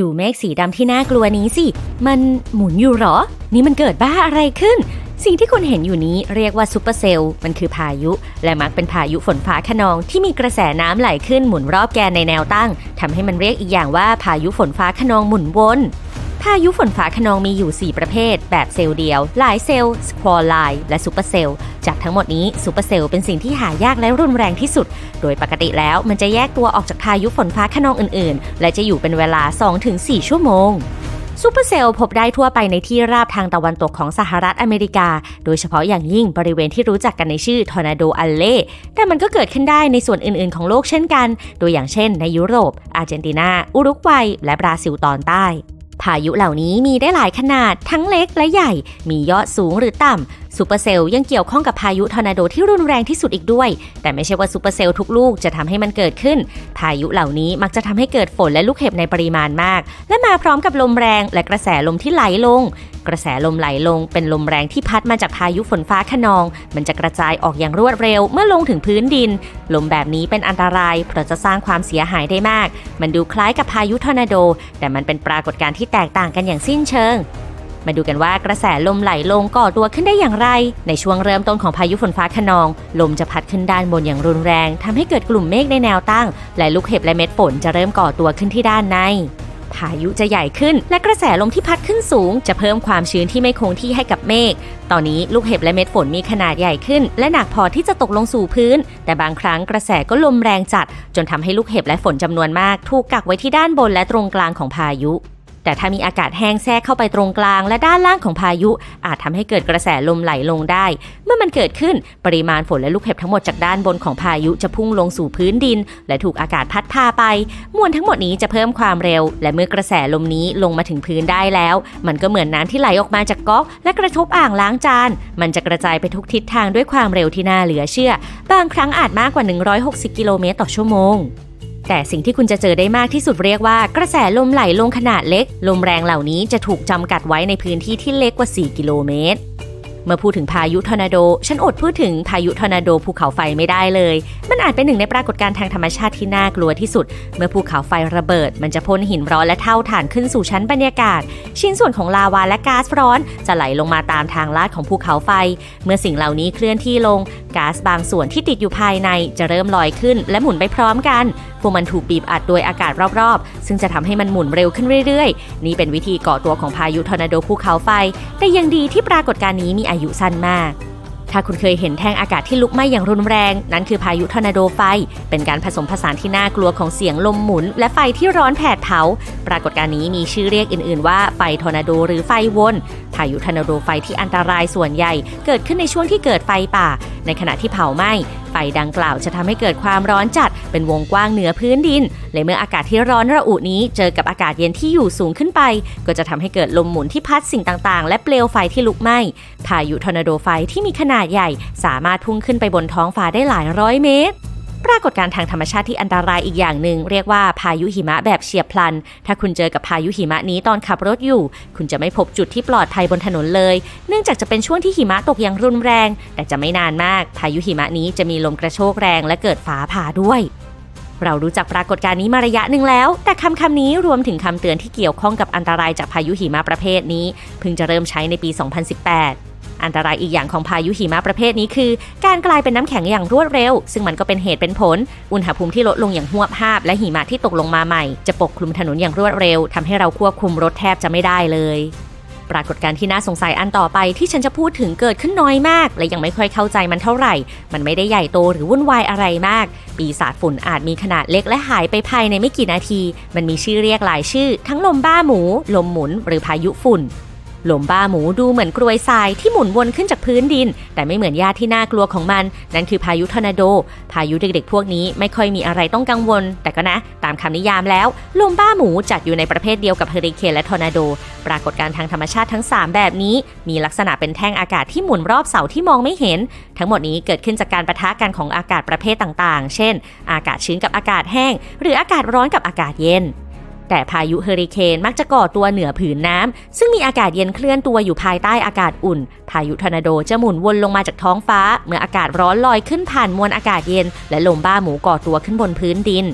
ดูเมฆสีดำที่น่ากลัวนี้สิ มันหมุนอยู่หรอ นี่มันเกิดบ้าอะไรขึ้น สิ่งที่คุณเห็นอยู่นี้เรียกว่าซูเปอร์เซลล์ มันคือพายุ และมักเป็นพายุฝนฟ้าขนองที่มีกระแสน้ำไหลขึ้นหมุนรอบแกนในแนวตั้งทำให้มันเรียกอีกอย่างว่าพายุฝนฟ้าขนองหมุนวน พายุฝนฟ้าขนองมีอยู่ 4 ประเภท แบบเซลล์เดียว หลายเซลล์ สควอไลน์ และซูเปอร์เซลล์ จากทั้งหมดนี้ซูเปอร์เซลล์เป็นสิ่งที่หายากและรุนแรงที่สุด โดยปกติแล้วมันจะแยกตัวออกจากพายุฝนฟ้าขนองอื่นๆ และจะอยู่เป็นเวลา 2-4 ชั่วโมงซูเปอร์เซลล์พบได้ทั่วไปในที่ราบทางตะวันตกของสหรัฐอเมริกา โดยเฉพาะอย่างยิ่งบริเวณที่รู้จักกันในชื่อทอร์นาโดอัลเล่แต่มันก็เกิดขึ้นได้ในส่วนอื่นๆ ของโลกเช่นกัน โดยอย่างเช่นในยุโรป อาร์เจนตินา อุรุกวัย และบราซิลตอนใต้ พายุเหล่านี้มีได้หลายขนาดทั้งเล็กและใหญ่ มียอดสูงหรือต่ำ ซูเปอร์เซลล์ยังเกี่ยวข้องกับพายุทอร์นาโดที่รุนแรงที่สุดอีกด้วย แต่ไม่ใช่ว่าซูเปอร์เซลล์ทุกลูกจะทำให้มันเกิดขึ้น พายุเหล่านี้มักจะทำให้เกิดฝนและลูกเห็บในปริมาณมาก และมาพร้อมกับลมแรงและกระแสลมที่ไหลลง กระแสลมไหลลง เป็นลมแรงที่พัดมาจากพายุฝนฟ้าขนอง มันจะกระจายออกอย่างรวดเร็วเมื่อลงถึงพื้นดิน ลมแบบนี้เป็นอันตรายเพราะจะสร้างความเสียหายได้มาก มันดูคล้ายกับพายุทอร์นาโด แต่มันเป็นปรากฏการณ์ที่แตกต่างกันอย่างสิ้นเชิง มาดูกันว่ากระแสลมไหลลงก่อตัวขึ้นได้อย่างไร ในช่วงเริ่มต้นของพายุฝนฟ้าขนอง ลมจะพัดขึ้นด้านบนอย่างรุนแรงทำให้เกิดกลุ่มเมฆในแนวตั้ง และลูกเห็บและเม็ดฝนจะเริ่มก่อตัวขึ้นที่ด้านในพายุจะใหญ่ขึ้น และกระแสลมที่พัดขึ้นสูง จะเพิ่มความชื้นที่ไม่คงที่ให้กับเมฆ ตอนนี้ลูกเห็บและเม็ดฝนมีขนาดใหญ่ขึ้น และหนักพอที่จะตกลงสู่พื้น แต่บางครั้งกระแสก็ลมแรงจัด จนทำให้ลูกเห็บและฝนจำนวนมาก ถูกกักไว้ที่ด้านบนและตรงกลางของพายุ แต่ถ้ามีอากาศแห้งแทรกเข้าไปตรงกลาง และด้านล่างของพายุ อาจทำให้เกิดกระแสลมไหลลงได้ เมื่อมันเกิดขึ้นปริมาณฝนและลูกเห็บทั้งหมดจากด้านบนของพายุจะพุ่งลงสู่พื้นดิน และถูกอากาศพัดพาไป มวลทั้งหมดนี้จะเพิ่มความเร็ว และเมื่อกระแสลมนี้ลงมาถึงพื้นได้แล้ว มันก็เหมือนน้ำที่ไหลออกมาจากก๊อก และกระทบอ่างล้างจาน มันจะกระจายไปทุกทิศทางด้วยความเร็วที่น่าเหลือเชื่อ บางครั้งอาจมากกว่า 160 กิโลเมตรต่อชั่วโมง แต่สิ่งที่คุณจะเจอได้มากที่สุดเรียกว่ากระแสลมไหลลงขนาดเล็ก ลมแรงเหล่านี้จะถูกจำกัดไว้ในพื้นที่ที่เล็กกว่า 4 กิโลเมตรเมื่อพูดถึงพายุทอร์นาโด ฉันอดพูดถึงพายุทอร์นาโดภูเขาไฟไม่ได้เลย มันอาจเป็นหนึ่งในปรากฏการณ์ทางธรรมชาติที่น่ากลัวที่สุด เมื่อภูเขาไฟระเบิด มันจะพ่นหินร้อนและเท่าฐานขึ้นสู่ชั้นบรรยากาศ ชิ้นส่วนของลาวาและก๊าซร้อน จะไหลลงมาตามทางลาดของภูเขาไฟ เมื่อสิ่งเหล่านี้เคลื่อนที่ลง ก๊าซบางส่วนที่ติดอยู่ภายในจะเริ่มลอยขึ้น และหมุนไปพร้อมกัน พวกมันถูกบีบอัดโดยอากาศรอบๆ ซึ่งจะทำให้มันหมุนเร็วขึ้นเรื่อยๆ นี่เป็นวิธีก่อตัวของพายุทอร์นาโดภูเขาไฟ แต่ยังดีที่ปรากฏการณ์นี้มีอายุสั้นมากถ้าคุณเคยเห็นแท่งอากาศที่ลุกไหม้อย่างรุนแรง นั่นคือพายุทอร์นาโดไฟ เป็นการผสมผสานที่น่ากลัวของเสียงลมหมุน และไฟที่ร้อนแผดเผา ปรากฏการณ์นี้มีชื่อเรียกอื่น ๆ ว่าไฟทอร์นาโดหรือไฟวน พายุทอร์นาโดไฟที่อันตรายส่วนใหญ่ เกิดขึ้นในช่วงที่เกิดไฟป่า ในขณะที่เผาไหม้ ไฟดังกล่าวจะทำให้เกิดความร้อนจัด เป็นวงกว้างเหนือพื้นดิน และเมื่ออากาศที่ร้อนระอุนี้ เจอกับอากาศเย็นที่อยู่สูงขึ้นไป ก็จะทำให้เกิดลมหมุนที่พัดสิ่งต่างๆ และเปลวไฟที่ลุกไหม้พายุทอร์นาโดไฟที่มีขนาดใหญ่ สามารถพุ่งขึ้นไปบนท้องฟ้าได้หลายร้อยเมตร ปรากฏการณ์ทางธรรมชาติที่อันตรายอีกอย่างหนึ่งเรียกว่าพายุหิมะแบบเฉียบพลัน ถ้าคุณเจอกับพายุหิมะนี้ตอนขับรถอยู่ คุณจะไม่พบจุดที่ปลอดภัยบนถนนเลย เนื่องจากจะเป็นช่วงที่หิมะตกอย่างรุนแรง แต่จะไม่นานมาก พายุหิมะนี้จะมีลมกระโชกแรงและเกิดฟ้าผ่าด้วยเรารู้จักปรากฏการณ์นี้มาระยะหนึ่งแล้ว แต่คำคำนี้รวมถึงคำเตือนที่เกี่ยวข้องกับอันตรายจากพายุหิมะประเภทนี้เพิ่งจะเริ่มใช้ในปี 2018 อันตรายอีกอย่างของพายุหิมะประเภทนี้คือ การกลายเป็นน้ำแข็งอย่างรวดเร็ว ซึ่งมันก็เป็นเหตุเป็นผล อุณหภูมิที่ลดลงอย่างหวบภาพและหิมะที่ตกลงมาใหม่ จะปกคลุมถนนอย่างรวดเร็วทำให้เราควบคุมรถแทบจะไม่ได้เลยปรากฏการณ์ที่น่าสงสัยอันต่อไปที่ฉันจะพูดถึงเกิดขึ้นน้อยมาก และยังไม่ค่อยเข้าใจมันเท่าไหร่ มันไม่ได้ใหญ่โตหรือวุ่นวายอะไรมาก ปีศาจฝุ่นอาจมีขนาดเล็กและหายไปภายในไม่กี่นาที มันมีชื่อเรียกหลายชื่อ ทั้งลมบ้าหมู ลมหมุน หรือพายุฝุ่น ลมบ้าหมูดูเหมือนกรวยทรายที่หมุนวนขึ้นจากพื้นดิน แต่ไม่เหมือนญาติที่น่ากลัวของมัน นั่นคือพายุทอร์นาโด พายุเด็กๆ พวกนี้ไม่ค่อยมีอะไรต้องกังวล แต่ก็นะ ตามคำนิยามแล้ว ลมบ้าหมูจัดอยู่ในประเภทเดียวกับเฮอริเคนและทอร์นาโด ปรากฏการณ์ทางธรรมชาติทั้ง 3 แบบนี้ มีลักษณะเป็นแท่งอากาศที่หมุนรอบเสาที่มองไม่เห็น ทั้งหมดนี้เกิดขึ้นจากการประทะกันของอากาศประเภทต่างๆ เช่น อากาศชื้นกับอากาศแห้ง หรืออากาศร้อนกับอากาศเย็น แต่พายุเฮอริเคนมักจะก่อตัวเหนือผืนน้ำ ซึ่งมีอากาศเย็นเคลื่อนตัวอยู่ภายใต้อากาศอุ่น พายุทอร์นาโดจะหมุนวนลงมาจากท้องฟ้า เมื่ออากาศร้อนลอยขึ้นผ่านมวลอากาศเย็น และลมบ้าหมูก่อตัวขึ้นบนพื้นดิน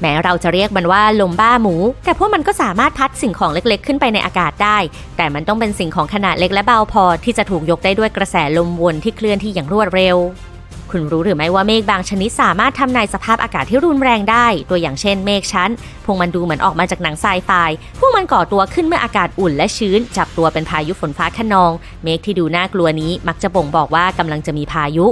แม้เราจะเรียกมันว่าลมบ้าหมู แต่พวกมันก็สามารถพัดสิ่งของเล็กๆ ขึ้นไปในอากาศได้ แต่มันต้องเป็นสิ่งของขนาดเล็กและเบาพอที่จะถูกยกได้ด้วยกระแสลมวนที่เคลื่อนที่อย่างรวดเร็ว คุณรู้หรือไม่ว่าเมฆบางชนิดสามารถทำนายสภาพอากาศที่รุนแรงได้ ตัวอย่างเช่นเมฆชั้น พวกมันดูเหมือนออกมาจากหนังไซไฟ พวกมันก่อตัวขึ้นเมื่ออากาศอุ่นและชื้น จับตัวเป็นพายุฝนฟ้าคะนอง เมฆที่ดูน่ากลัวนี้มักจะบ่งบอกว่ากำลังจะมีพายุ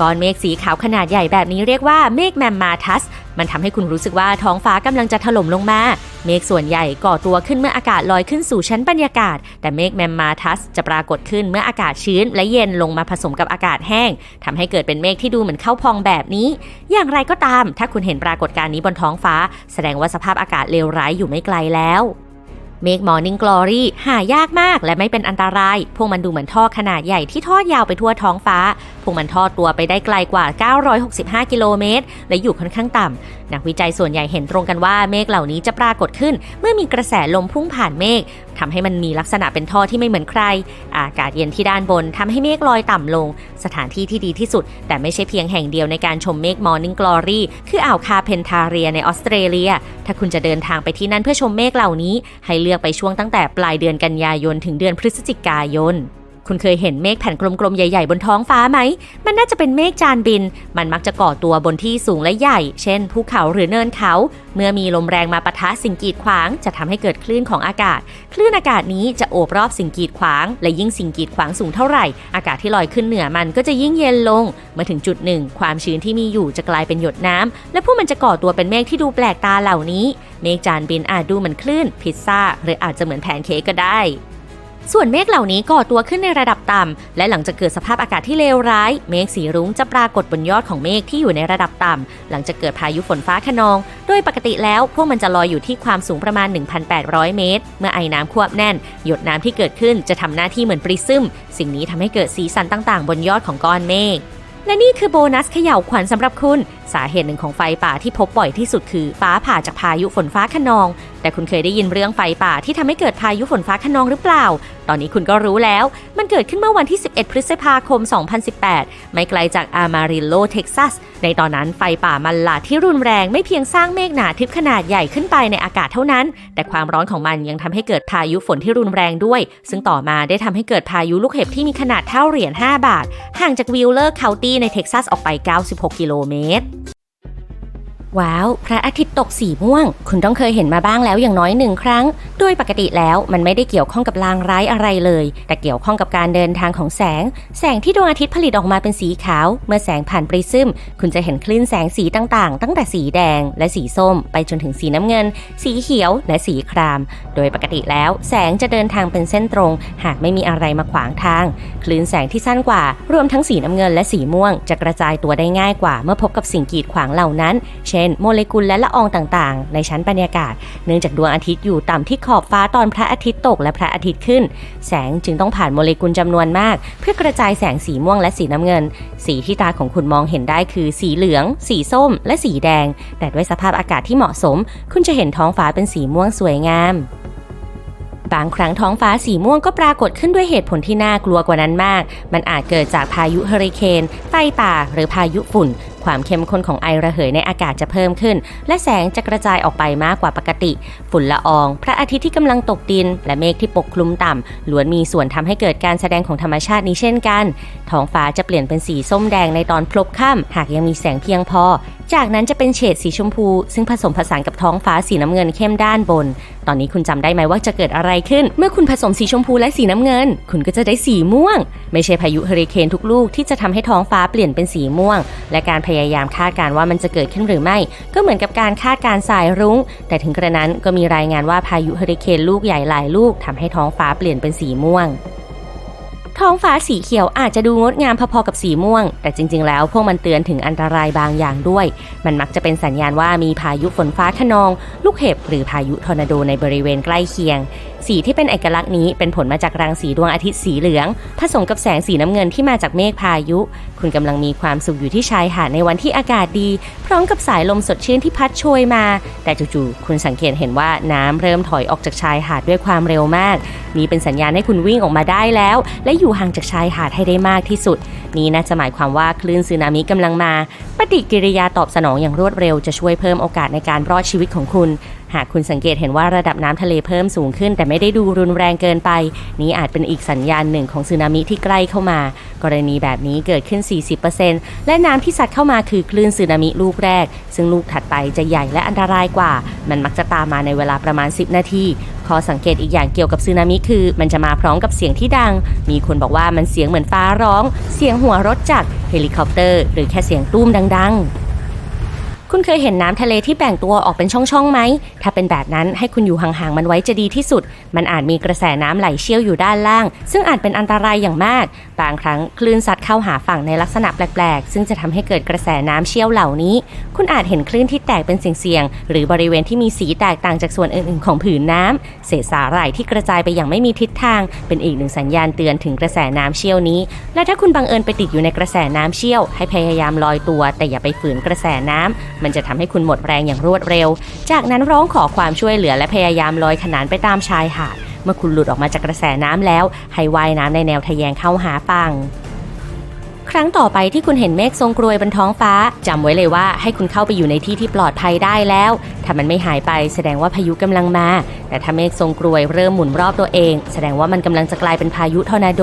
ก้อนเมฆสีขาวขนาดใหญ่แบบนี้เรียกว่าเมฆแมมมาทัส มันทำให้คุณรู้สึกว่าท้องฟ้ากำลังจะถล่มลงมา เมฆส่วนใหญ่ก่อตัวขึ้นเมื่ออากาศลอยขึ้นสู่ชั้นบรรยากาศ แต่เมฆแมมมาทัสจะปรากฏขึ้นเมื่ออากาศชื้น และเย็นลงมาผสมกับอากาศแห้งทำให้เกิดเป็นเมฆที่ดูเหมือนเข้าพองแบบนี้ อย่างไรก็ตาม ถ้าคุณเห็นปรากฏการณ์นี้บนท้องฟ้า แสดงว่าสภาพอากาศเลวร้ายอยู่ไม่ไกลแล้ว เมฆมอร์นิ่งกลอรี่หายากมากและไม่เป็นอันตราย พวกมันดูเหมือนท่อขนาดใหญ่ที่ทอดยาวไปทั่วท้องฟ้า พวกมันทอดตัวไปได้ไกลกว่า 965 กิโลเมตร และอยู่ค่อนข้างต่ำ นักวิจัยส่วนใหญ่เห็นตรงกันว่าเมฆเหล่านี้จะปรากฏขึ้น เมื่อมีกระแสลมพุ่งผ่านเมฆทำให้มันมีลักษณะเป็นท่อที่ไม่เหมือนใคร อากาศเย็นที่ด้านบนทำให้เมฆลอยต่ำลง สถานที่ที่ดีที่สุด แต่ไม่ใช่เพียงแห่งเดียวในการชมเมฆมอร์นิ่งกลอรี่คืออ่าวคาเพนทาเรียในออสเตรเลีย ถ้าคุณจะเดินทางไปที่นั่นเพื่อชมเมฆเหล่านี้ ให้เลือกไปช่วงตั้งแต่ปลายเดือนกันยายนถึงเดือนพฤศจิกายน คุณเคยเห็นเมฆแผ่นกลมๆ ใหญ่ๆ บนท้องฟ้าไหม มันน่าจะเป็นเมฆจานบิน มันมักจะก่อตัวบนที่สูงและใหญ่ เช่น ภูเขาหรือเนินเขา เมื่อมีลมแรงมาปะทะสิ่งกีดขวาง จะทำให้เกิดคลื่นของอากาศ คลื่นอากาศนี้จะโอบรอบสิ่งกีดขวาง และยิ่งสิ่งกีดขวางสูงเท่าไหร่ อากาศที่ลอยขึ้นเหนือมันก็จะยิ่งเย็นลง เมื่อถึงจุดหนึ่ง ความชื้นที่มีอยู่จะกลายเป็นหยดน้ำและพวกมันจะก่อตัวเป็นเมฆที่ดูแปลกตาเหล่านี้ เมฆจานบินอาจดูเหมือนคลื่น พิซซ่า หรืออาจจะเหมือนแพนเค้กก็ได้ ส่วนเมฆเหล่านี้ก่อตัวขึ้นในระดับต่ำ และหลังจากเกิดสภาพอากาศที่เลวร้าย เมฆสีรุ้งจะปรากฏบนยอดของเมฆที่อยู่ในระดับต่ำ หลังจากเกิดพายุฝนฟ้าคะนอง โดยปกติแล้วพวกมันจะลอยอยู่ที่ความสูงประมาณ 1,800 เมตร เมื่อไอ้น้ำควบแน่น หยดน้ำที่เกิดขึ้นจะทำหน้าที่เหมือนปริซึม สิ่งนี้ทำให้เกิดสีสันต่างๆ บนยอดของก้อนเมฆ และนี่คือโบนัสเขย่าวขวัญสำหรับคุณ สาเหตุหนึ่งของไฟป่าที่พบบ่อยที่สุดคือฟ้าผ่าจากพายุฝนฟ้าคะนอง แต่คุณเคยได้ยินเรื่องไฟป่าที่ทำให้เกิดพายุฝนฟ้าคะนองหรือเปล่า ตอนนี้คุณก็รู้แล้ว มันเกิดขึ้นเมื่อวันที่ 11 พฤษภาคม 2018 ไม่ไกลจากอามาริโล เท็กซัส ในตอนนั้นไฟป่ามันหลาที่รุนแรงไม่เพียงสร้างเมฆหนาทึบขนาดใหญ่ขึ้นไปในอากาศเท่านั้น แต่ความร้อนของมันยังทำให้เกิดพายุฝนที่รุนแรงด้วย ซึ่งต่อมาได้ทำให้เกิดพายุลูกเห็บที่มีขนาดเท่าเหรียญ 5 บาท ห่างจากวิลเลอร์เคานตี้ในเท็กซัสออกไป 96 กิโลเมตร ว้าว พระอาทิตย์ตกสีม่วง คุณต้องเคยเห็นมาบ้างแล้วอย่างน้อยหนึ่งครั้ง โดยปกติแล้วมันไม่ได้เกี่ยวข้องกับลางร้ายอะไรเลย แต่เกี่ยวข้องกับการเดินทางของแสง แสงที่ดวงอาทิตย์ผลิตออกมาเป็นสีขาว เมื่อแสงผ่านปริซึม คุณจะเห็นคลื่นแสงสีต่างๆ ตั้งแต่สีแดง และสีส้ม ไปจนถึงสีน้ำเงิน สีเขียว และสีคราม โดยปกติแล้ว แสงจะเดินทางเป็นเส้นตรง หากไม่มีอะไรมาขวางทาง คลื่นแสงที่สั้นกว่า รวมทั้งสีน้ำเงินและสีม่วง จะกระจายตัวได้ง่ายกว่า เมื่อพบกับสิ่งกีดขวางเหล่านั้น เช่นโมเลกุลและละอองต่างๆ ในชั้นบรรยากาศ เนื่องจากดวงอาทิตย์อยู่ต่ำที่ขอบฟ้าตอนพระอาทิตย์ตกและพระอาทิตย์ขึ้น แสงจึงต้องผ่านโมเลกุลจำนวนมาก เพื่อกระจายแสงสีม่วงและสีน้ำเงิน สีที่ตาของคุณมองเห็นได้คือสีเหลือง สีส้ม และสีแดง แต่ด้วยสภาพอากาศที่เหมาะสม คุณจะเห็นท้องฟ้าเป็นสีม่วงสวยงามบางครั้งท้องฟ้าสีม่วงก็ปรากฏขึ้นด้วยเหตุผลที่น่ากลัวกว่านั้นมาก มันอาจเกิดจากพายุเฮอริเคน ไฟป่า หรือพายุฝุ่น ความเข้มข้นของไอระเหยในอากาศจะเพิ่มขึ้น และแสงจะกระจายออกไปมากกว่าปกติ ฝุ่นละออง พระอาทิตย์ที่กำลังตกดิน และเมฆที่ปกคลุมต่ำล้วนมีส่วนทำให้เกิดการแสดงของธรรมชาตินี้เช่นกัน ท้องฟ้าจะเปลี่ยนเป็นสีส้มแดงในตอนพลบค่ำหากยังมีแสงเพียงพอ จากนั้นจะเป็นเฉดสีชมพู ซึ่งผสมผสานกับท้องฟ้าสีน้ำเงินเข้มด้านบน ตอนนี้คุณจำได้ไหมว่าจะเกิดอะไรขึ้น เมื่อคุณผสมสีชมพูและสีน้ำเงิน คุณก็จะได้สีม่วง ไม่ใช่พายุเฮอริเคนทุกลูกที่จะทำให้ท้องฟ้าเปลี่ยนเป็นสีม่วง และการพยายามคาดการณ์ว่ามันจะเกิดขึ้นหรือไม่ ก็เหมือนกับการคาดการสายรุ้ง แต่ถึงกระนั้นก็มีรายงานว่าพายุเฮอริเคนลูกใหญ่หลายลูกทำให้ท้องฟ้าเปลี่ยนเป็นสีม่วง ท้องฟ้าสีเขียวอาจจะดูงดงามพอๆกับสีม่วง แต่จริง ๆ แล้วพวกมันเตือนถึงอันตรายบางอย่างด้วย มันมักจะเป็นสัญญาณว่ามีพายุฝนฟ้าคะนอง ลูกเห็บหรือพายุทอร์นาโดในบริเวณใกล้เคียง สีที่เป็นเอกลักษณ์นี้เป็นผลมาจากรังสีดวงอาทิตย์สีเหลือง ผสมกับแสงสีน้ำเงินที่มาจากเมฆพายุ คุณกำลังมีความสุขอยู่ที่ชายหาดในวันที่อากาศดี พร้อมกับสายลมสดชื่นที่พัดโชยมา แต่จู่ๆคุณสังเกตเห็นว่าน้ำเริ่มถอยออกจากชายหาดด้วยความเร็วมาก นี่เป็นสัญญาณให้คุณวิ่งออกมาได้แล้ว และอยู่ห่างจากชายหาดให้ได้มากที่สุด นี้น่าจะหมายความว่าคลื่นสึนามิกำลังมา ปฏิกิริยาตอบสนองอย่างรวดเร็วจะช่วยเพิ่มโอกาสในการรอดชีวิตของคุณ หากคุณสังเกตเห็นว่าระดับน้ำทะเลเพิ่มสูงขึ้น แต่ไม่ได้ดูรุนแรงเกินไป นี้อาจเป็นอีกสัญญาณหนึ่งของสึนามิที่ใกล้เข้ามา กรณีแบบนี้เกิดขึ้น 40%และน้ำที่ซัดเข้ามาคือคลื่นสึนามิลูกแรก ซึ่งลูกถัดไปจะใหญ่และอันตรายกว่า มันมักจะตามมาในเวลาประมาณ 10 นาทีข้อสังเกตอีกอย่างเกี่ยวกับสึนามิคือ มันจะมาพร้อมกับเสียงที่ดัง มีคนบอกว่ามันเสียงเหมือนฟ้าร้อง เสียงหัวรถจากรเฮลิคอปเตอร์ หรือแค่เสียงตุ้มดัง ๆ คุณเคยเห็นน้ำทะเลที่แบ่งตัวออกเป็นช่องๆไหม ถ้าเป็นแบบนั้นให้คุณอยู่ห่างๆมันไว้จะดีที่สุด มันอาจมีกระแสน้ำไหลเชี่ยวอยู่ด้านล่าง ซึ่งอาจเป็นอันตรายอย่างมาก บางครั้งคลื่นซัดเข้าหาฝั่งในลักษณะแปลกๆ ซึ่งจะทำให้เกิดกระแสน้ำเชี่ยวเหล่านี้ คุณอาจเห็นคลื่นที่แตกเป็นเสียงๆ หรือบริเวณที่มีสีแตกต่างจากส่วนอื่นๆ ของผืนน้ำเศษสาหร่ายที่กระจายไปอย่างไม่มีทิศทาง เป็นอีกหนึ่งสัญญาณเตือนถึงกระแสน้ำเชี่ยวนี้ และถ้าคุณบังเอิญไปติดอยู่ในกระแสน้ำเชี่ยว ให้พยายามลอยตัว แต่อย่าไปฝืนกระแสน้ำมันจะทำให้คุณหมดแรงอย่างรวดเร็ว จากนั้นร้องขอความช่วยเหลือและพยายามลอยขนานไปตามชายหาด เมื่อคุณหลุดออกมาจากกระแสน้ำแล้ว ให้ว่ายน้ำในแนวทะแยงเข้าหาฝั่ง ครั้งต่อไปที่คุณเห็นเมฆทรงกรวยบนท้องฟ้าจำไว้เลยว่าให้คุณเข้าไปอยู่ในที่ที่ปลอดภัยได้แล้ว ถ้ามันไม่หายไปแสดงว่าพายุกำลังมา แต่ถ้าเมฆทรงกรวยเริ่มหมุนรอบตัวเอง แสดงว่ามันกำลังจะกลายเป็นพายุทอร์นาโด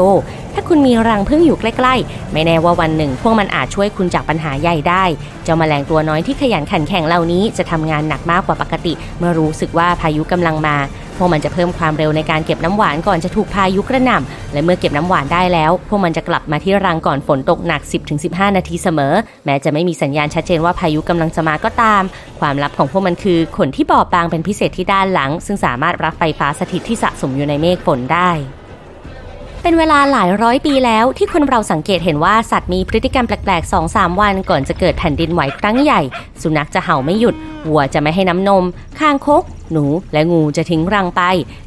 ถ้าคุณมีรังผึ้งอยู่ใกล้ๆ ไม่แน่ว่าวันหนึ่ง พวกมันอาจช่วยคุณจากปัญหาใหญ่ได้ เจ้าแมลงตัวน้อยที่ขยันขันแข็งเหล่านี้จะทำงานหนักมากกว่าปกติ เมื่อรู้สึกว่าพายุกำลังมา พวกมันจะเพิ่มความเร็วในการเก็บน้ำหวานก่อนจะถูกพายุกระหน่ำและเมื่อเก็บน้ำหวานได้แล้ว พวกมันจะกลับมาที่รังก่อนฝนตกหนัก 10-15 นาทีเสมอ แม้จะไม่มีสัญญาณชัดเจนว่าพายุกำลังจะมาก็ตาม ความลับของพวกมันคือขนที่บอบบางเป็นพิเศษที่ด้านหลัง ซึ่งสามารถรับไฟฟ้าสถิตที่สะสมอยู่ในเมฆฝนได้เป็นเวลาหลายร้อยปีแล้วที่คนเราสังเกตเห็นว่าสัตว์มีพฤติกรรมแปลกๆ 2-3วันก่อนจะเกิดแผ่นดินไหวครั้งใหญ่ สุนัขจะเห่าไม่หยุด วัวจะไม่ให้น้ำนม คางคก หนูและงูจะทิ้งรังไป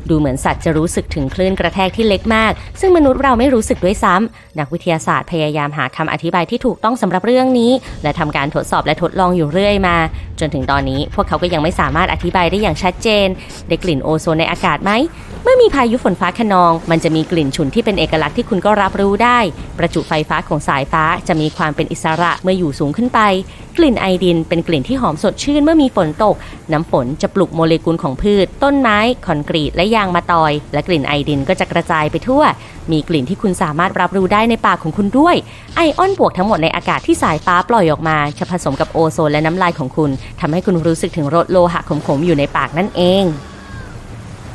ดูเหมือนสัตว์จะรู้สึกถึงคลื่นกระแทกที่เล็กมาก ซึ่งมนุษย์เราไม่รู้สึกด้วยซ้ำนักวิทยาศาสตร์พยายามหาคำอธิบายที่ถูกต้องสำหรับเรื่องนี้ และทำการทดสอบและทดลองอยู่เรื่อยมา จนถึงตอนนี้พวกเขาก็ยังไม่สามารถอธิบายได้อย่างชัดเจน ได้กลิ่นโอโซนในอากาศไหมเมื่อมีพายุฝนฟ้าคะนอง มันจะมีกลิ่นฉุนที่เป็นเอกลักษณ์ที่คุณก็รับรู้ได้ ประจุไฟฟ้าของสายฟ้าจะมีความเป็นอิสระเมื่ออยู่สูงขึ้นไป ลิ่นไอดินเป็นกลิ่นที่หอมสดชื่นเมื่อมีฝนตก น้ำฝนจะปลุกโมเลกุลของพืช ต้นไม้ คอนกรีตและยางมาตอย และกลิ่นไอดินก็จะกระจายไปทั่ว มีกลิ่นที่คุณสามารถรับรู้ได้ในปากของคุณด้วย ไอออนบวกทั้งหมดในอากาศที่สายฟ้าปล่อยออกมา จะผสมกับโอโซนและน้ำลายของคุณทำให้คุณรู้สึกถึงรสโลหะขมๆอยู่ในปากนั่นเอง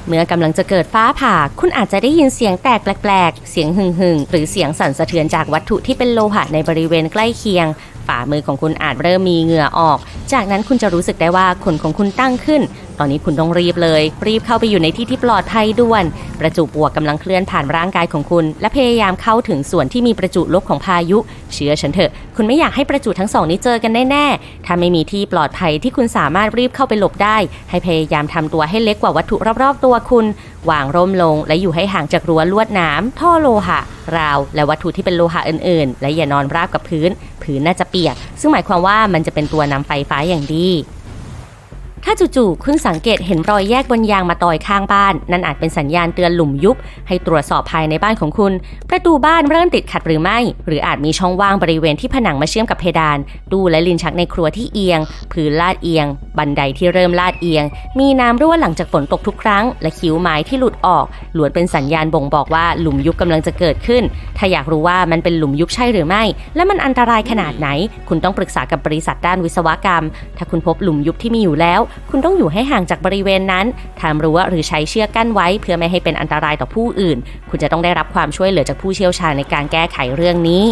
เมื่อกำลังจะเกิดฟ้าผ่า คุณอาจจะได้ยินเสียงแตกแปลกๆ เสียงหึ่งๆ หรือเสียงสั่นสะเทือนจากวัตถุที่เป็นโลหะในบริเวณใกล้เคียง ฝ่ามือของคุณอาจเริ่มมีเหงื่อออก จากนั้นคุณจะรู้สึกได้ว่าขนของคุณตั้งขึ้น ตอนนี้คุณต้องรีบเลย รีบเข้าไปอยู่ในที่ที่ปลอดภัยด่วน ประจุบวกกำลังเคลื่อนผ่านร่างกายของคุณ และพยายามเข้าถึงส่วนที่มีประจุลบของพายุ เชื่อฉันเถอะ คุณไม่อยากให้ประจุทั้งสองนี้เจอกันแน่ๆถ้าไม่มีที่ปลอดภัยที่คุณสามารถรีบเข้าไปหลบได้ ให้พยายามทำตัวให้เล็กกว่าวัตถุรอบๆ ตัวคุณวางร่มลงและอยู่ให้ห่างจากรั้วลวดหน้ำท่อโลหะ ราว และวัตถุที่เป็นโลหะอื่นๆ และอย่านอนราบกับพื้น พื้นน่าจะเปียก ซึ่งหมายความว่ามันจะเป็นตัวนำไฟฟ้าอย่างดี ถ้าจู่ๆคุณสังเกตเห็นรอยแยกบนยางมาตอยข้างบ้าน นั่นอาจเป็นสัญญาณเตือนหลุมยุบ ให้ตรวจสอบภายในบ้านของคุณ ประตูบ้านเริ่มติดขัดหรือไม่ หรืออาจมีช่องว่างบริเวณที่ผนังมาเชื่อมกับเพดาน ตู้และลิ้นชักในครัวที่เอียงพื้นลาดเอียง บันไดที่เริ่มลาดเอียง มีน้ำรั่วหลังจากฝนตกทุกครั้ง และคิ้วไม้ที่หลุดออกล้วนเป็นสัญญาณบ่งบอกว่าหลุมยุบกำลังจะเกิดขึ้น ถ้าอยากรู้ว่ามันเป็นหลุมยุบใช่หรือไม่ และมันอันตรายขนาดไหน คุณต้องปรึกษากับบริษัทด้านวิศวกรรม ถ้าคุณพบหลุมยุบที่มีอยู่แล้วคุณต้องอยู่ให้ห่างจากบริเวณนั้นทำรั้วหรือใช้เชือกกั้นไว้ เพื่อไม่ให้เป็นอันตรายต่อผู้อื่น คุณจะต้องได้รับความช่วยเหลือจากผู้เชี่ยวชาญในการแก้ไขเรื่องนี้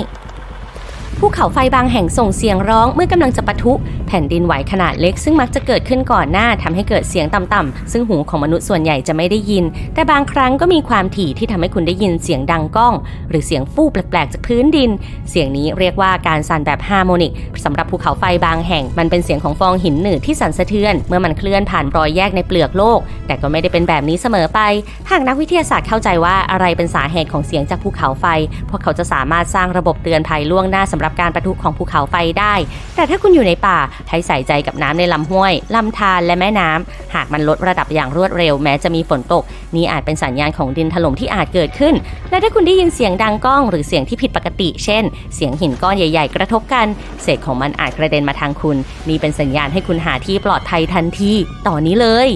ภูเขาไฟบางแห่งส่งเสียงร้องเมื่อกำลังจะปะทุ แผ่นดินไหวขนาดเล็กซึ่งมักจะเกิดขึ้นก่อนหน้าทำให้เกิดเสียงต่ำๆซึ่งหูของมนุษย์ส่วนใหญ่จะไม่ได้ยิน แต่บางครั้งก็มีความถี่ที่ทำให้คุณได้ยินเสียงดังก้อง หรือเสียงฟู่แปลกๆจากพื้นดิน เสียงนี้เรียกว่าการสั่นแบบฮาร์โมนิกสำหรับภูเขาไฟบางแห่ง มันเป็นเสียงของฟองหินหนืดที่สั่นสะเทือน เมื่อมันเคลื่อนผ่านรอยแยกในเปลือกโลก แต่ก็ไม่ได้เป็นแบบนี้เสมอไป หากนักวิทยาศาสตร์เข้าใจว่าอะไรเป็นสาเหตุของเสียงจากภูเขาไฟ พวกเขาจะสามารถสร้างระบบเตือนภัยล่วงหน้าสำหรับการประทุของภูเขาไฟได้ แต่ถ้าคุณอยู่ในป่าให้ใส่ใจกับน้ำในลำห้วยลำธารและแม่น้ำหากมันลดระดับอย่างรวดเร็วแม้จะมีฝนตก นี่อาจเป็นสัญญาณของดินถล่มที่อาจเกิดขึ้น และถ้าคุณได้ยินเสียงดังก้อง หรือเสียงที่ผิดปกติ เช่น เสียงหินก้อนใหญ่ๆ กระทบกัน เศษของมันอาจกระเด็นมาทางคุณ นี่เป็นสัญญาณให้คุณหาที่ปลอดภัยทันทีต่อนนี้เลย